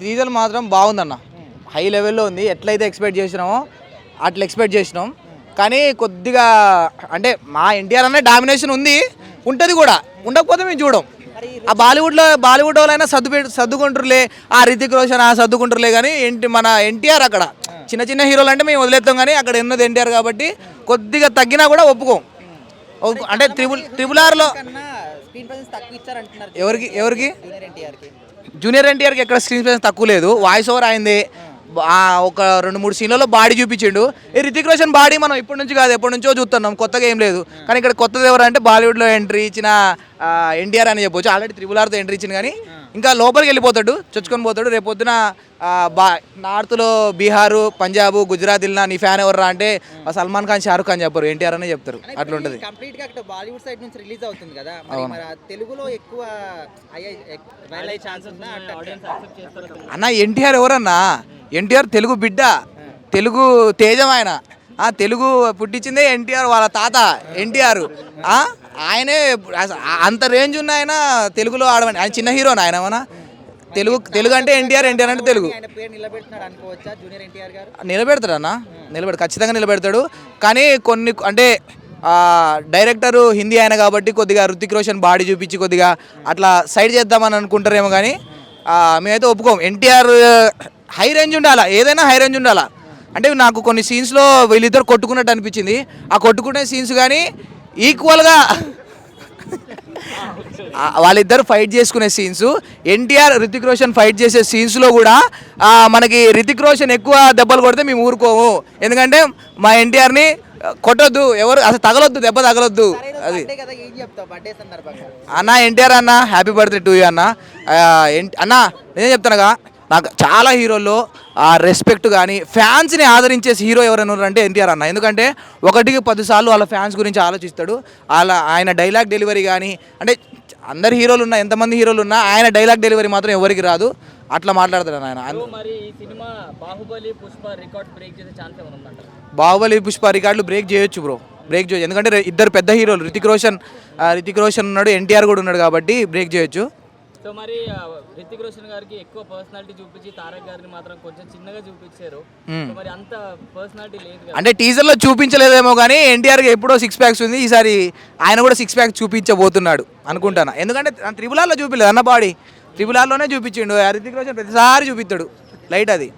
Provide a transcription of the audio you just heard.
Reason మాత్రం బాగుందన్న. High లెవెల్లో ఉంది. ఎట్లయితే ఎక్స్పెక్ట్ చేసినామో అట్లా ఎక్స్పెక్ట్ చేసినాం. కానీ కొద్దిగా అంటే మా ఎన్టీఆర్ అనే డామినేషన్ ఉంది. ఉంటుంది కూడా. ఉండకపోతే మేము చూడం. ఆ బాలీవుడ్లో బాలీవుడ్ వాళ్ళైనా సర్దు పె- సర్దుకుంటారులే ఆ రితిక్ రోషన్ ఆ సర్దుకుంటారులే కానీ ఏంటి మన ఎన్టీఆర్ అక్కడ. చిన్న చిన్న హీరోలు అంటే మేము వదిలేస్తాం కానీ అక్కడ ఉన్నది ఎన్టీఆర్ కాబట్టి కొద్దిగా తగ్గినా కూడా ఒప్పుకోం. ఒప్పు- అంటే త్రిబుల్ త్రిబుల్ ఆర్లో స్క్రీన్ ప్రెసెన్స్ తక్కువ ఎవరికి? ఎవరికి? జూనియర్ ఎన్టీఆర్కి. జూనియర్ ఎన్టీఆర్కి ఎక్కడ స్క్రీన్ స్పేస్ తక్కువ లేదు. వాయిస్ ఓవర్ అయింది. ఒక రెండు మూడు సీన్లలో బాడీ చూపించిండు. ఈ రితిక్ రోషన్ బాడీ మనం ఇప్పటి నుంచి కాదు ఎప్పటి నుంచో చూస్తున్నాం. కొత్తగా ఏం లేదు. కానీ ఇక్కడ కొత్తది ఎవరు అంటే బాలీవుడ్లో ఎంట్రీ ఇచ్చిన ఎన్టీఆర్ అని చెప్పొచ్చు. ఆల్రెడీ త్రిబుల్ ఆర్తో ఎంట్రీ ఇచ్చింది కానీ ఇంకా లోపలికి వెళ్ళిపోతాడు చొచ్చుకొని పోతాడు. రేపు పొద్దున ఆ, బా నార్త్లో బీహారు పంజాబ్ గుజరాత్ వెళ్ళినా నీ ఫ్యాన్ ఎవర్రా అంటే సల్మాన్ ఖాన్ షారుఖ్ ఖాన్ చెప్పరు. ఎన్టీఆర్ అనే చెప్తారు. అట్లా ఉంటుంది కంప్లీట్గా అక్కడ బాలీవుడ్ సైడ్ నుంచి రిలీజ్ అవుతుంది కదా. మరి మరి ఆ తెలుగులో ఎక్కువ అన్న ఎన్టీఆర్ ఎవరన్నా? ఎన్టీఆర్ తెలుగు బిడ్డ. తెలుగు తేజం ఆయన. ఆ తెలుగు పుట్టించిందే ఎన్టీఆర్ వాళ్ళ తాత ఎన్టీఆర్. ఆయనే అంత రేంజ్ ఉన్న ఆయన తెలుగులో ఆడమని ఆయన చిన్న హీరోనా ఆయన ఏమన్నా? తెలుగు తెలుగు అంటే ఎన్టీఆర్ ఎన్టీఆర్ అంటే తెలుగు. నిలబెడతాడు అన్న నిలబెడ ఖచ్చితంగా నిలబెడతాడు. కానీ కొన్ని అంటే డైరెక్టరు హిందీ ఆయన కాబట్టి కొద్దిగా రుతిక్ రోషన్ బాడీ చూపించి కొద్దిగా అట్లా సైడ్ చేద్దామని అనుకుంటారేమో కానీ మేమైతే ఒప్పుకోం. ఎన్టీఆర్ హై రేంజ్ ఉండాలా? ఏదైనా హై రేంజ్ ఉండాలా? అంటే నాకు కొన్ని సీన్స్లో వీళ్ళిద్దరు కొట్టుకున్నట్టు అనిపించింది. ఆ కొట్టుకునే సీన్స్ కానీ ఈక్వల్గా వాళ్ళిద్దరు ఫైట్ చేసుకునే సీన్స్ ఎన్టీఆర్ రితిక్ రోషన్ ఫైట్ చేసే సీన్స్లో కూడా మనకి రితిక్ రోషన్ ఎక్కువ దెబ్బలు కొడితే మేము ఊరుకోము. ఎందుకంటే మా ఎన్టీఆర్ని కొట్టొద్దు. ఎవరు అసలు తగలొద్దు దెబ్బ తగలొద్దు. అది. అన్న ఎన్టీఆర్ అన్న హ్యాపీ బర్త్డే టు యూ అన్న. ఎన్- అన్న నేను చెప్తానుగా నాకు చాలా హీరోల్లో ఆ రెస్పెక్ట్ కానీ ఫ్యాన్స్ని ఆదరించే హీరో ఎవరైనా ఉన్నారంటే ఎన్టీఆర్ అన్న. ఎందుకంటే ఒకటికి పదిసార్లు వాళ్ళ ఫ్యాన్స్ గురించి ఆలోచిస్తాడు. వాళ్ళ ఆయన డైలాగ్ డెలివరీ కానీ అంటే అందరు హీరోలు ఉన్నా ఎంతమంది హీరోలు ఉన్నా ఆయన డైలాగ్ డెలివరీ మాత్రం ఎవరికి రాదు. అట్లా మాట్లాడతాడు ఆయన. అన్- మరి ఈ cinema Baahubali Pushpa record break చేసే ఛాన్స్ ఏమైనా ఉందంట బాహుబలి పుష్ప రికార్డులు బ్రేక్ చేయొచ్చు బ్రో. బ్రేక్ చేయొచ్చు. ఎందుకంటే ఇద్దరు పెద్ద హీరోలు. రితిక్ రోషన్ రితిక్ రోషన్ ఉన్నాడు ఎన్టీఆర్ కూడా ఉన్నాడు కాబట్టి బ్రేక్ చేయొచ్చు. సో మరి రితిక్ రోషన్ గారికి ఎక్కువ పర్సనాలిటీ చూపించి తారక్ గారిని మాత్రం కొంచెం చిన్నగా చూపించారు. మరి అంత పర్సనాలిటీ లేదు అంటే టీజర్లో చూపించలేదేమో కానీ ఎన్టీఆర్కి ఎప్పుడో సిక్స్ ప్యాక్స్ ఉంది. ఈసారి ఆయన కూడా సిక్స్ ప్యాక్ చూపించబోతున్నాడు అనుకుంటాను. ఎందుకంటే త్రిబులార్లో చూపించలేదు. అన్న బాడీ త్రిబులార్లోనే చూపించిండు. రితిక్ రోషన్ ప్రతిసారి చూపిస్తాడు. లైట్ అది.